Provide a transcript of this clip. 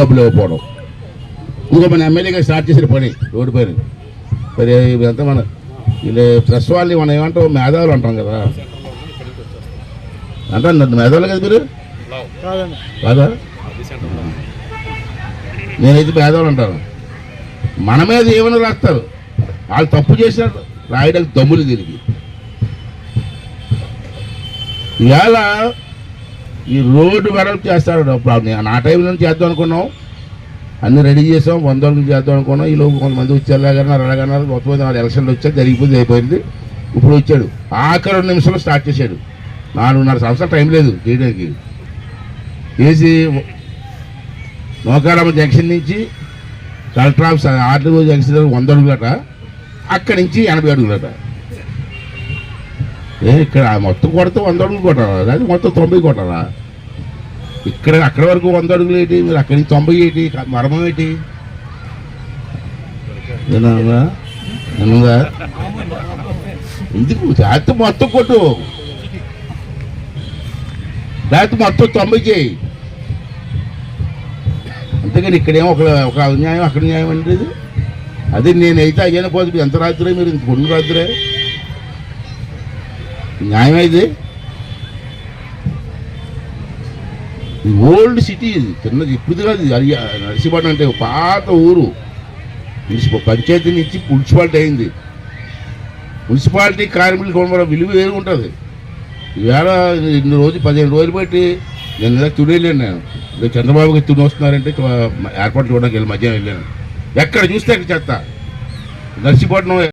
డబ్బులు ఇవ్వకపోవడం ఇంకో మన ఎమ్మెల్యేగా స్టార్ట్ చేసిన పని రోడ్డు పని. మరి ఇదంతా మన వీళ్ళు ప్రెస్ వాళ్ళని మనం ఏమంటాం మేధావులు అంటాం కదా. అంటే మేధావులు కదా మీరు? కాదా? నేనైతే పేదవాళ్ళు అంటాను. మన మీద ఏమైనా రాస్తారు. వాళ్ళు తప్పు చేశారు రాయడానికి దమ్ములు తిరిగి. ఇవాళ ఈ రోడ్డు వెడల్పు చేస్తారు అప్పుడు నేను నా టైంలో చేద్దాం అనుకున్నాం. అన్ని రెడీ చేసాం. వంద వరకు చేద్దాం అనుకున్నాం. ఈ లోపు కొంతమంది వచ్చారు అలాగన్నారు అలాగన్నారు మొత్తం నాలుగు ఎలక్షన్లు వచ్చారు జరిగిపోయింది అయిపోయింది. ఇప్పుడు వచ్చాడు. ఆఖరి రెండు నిమిషాలు స్టార్ట్ చేశాడు. నాలుగున్నర సంవత్సరాలు టైం లేదు చేయడానికి. చేసి నోకారమ్మ జంక్షన్ నుంచి కలెక్టర్ ఆఫీస్ ఆర్టీఓ జంక్షన్ వంద అడుగులట. అక్కడి నుంచి ఎనభై అడుగులట. ఏ ఇక్కడ మొత్తం కొడితే వంద అడుగులు కొట్టారా అది మొత్తం తొంభై కొట్టారా ఇక్కడ అక్కడ వరకు వంద అడుగులు ఏంటి? మీరు అక్కడి నుంచి తొంభై ఏంటి? మరమం ఏంటి? ఎందుకు? జాతి మొత్తం కొట్టు. జాతి మొత్తం తొంభై చేయి. అంతేగాని ఇక్కడేమో ఒక ఒక న్యాయం అక్కడ న్యాయం అంటే అదే నేనైతే అయ్యాను పోతే ఎంత రాత్రే మీరు ఇంత కొన్ని రాత్రే? న్యాయం ఓల్డ్ సిటీ ఇది చిన్నది ఇప్పుడు కాదు ఇది. అరియ అంటే పాత ఊరు. మున్సిపల్ పంచాయతీ నుంచి మున్సిపాలిటీ అయింది. మున్సిపాలిటీ కార్మికులు కొనబడ విలువ వేరు ఉంటుంది. ఈవేళ ఇన్ని రోజు పదిహేను రోజులు బట్టి నేను ఇలా తుడేళ్ళాను నేను. చంద్రబాబు చంద్రబాబుకి తుడి వస్తున్నారంటే ఏర్పాటు చూడడానికి వెళ్ళి మధ్యాహ్నం వెళ్ళాను. ఎక్కడ చూస్తే అక్కడ చెత్త నర్సీపట్నం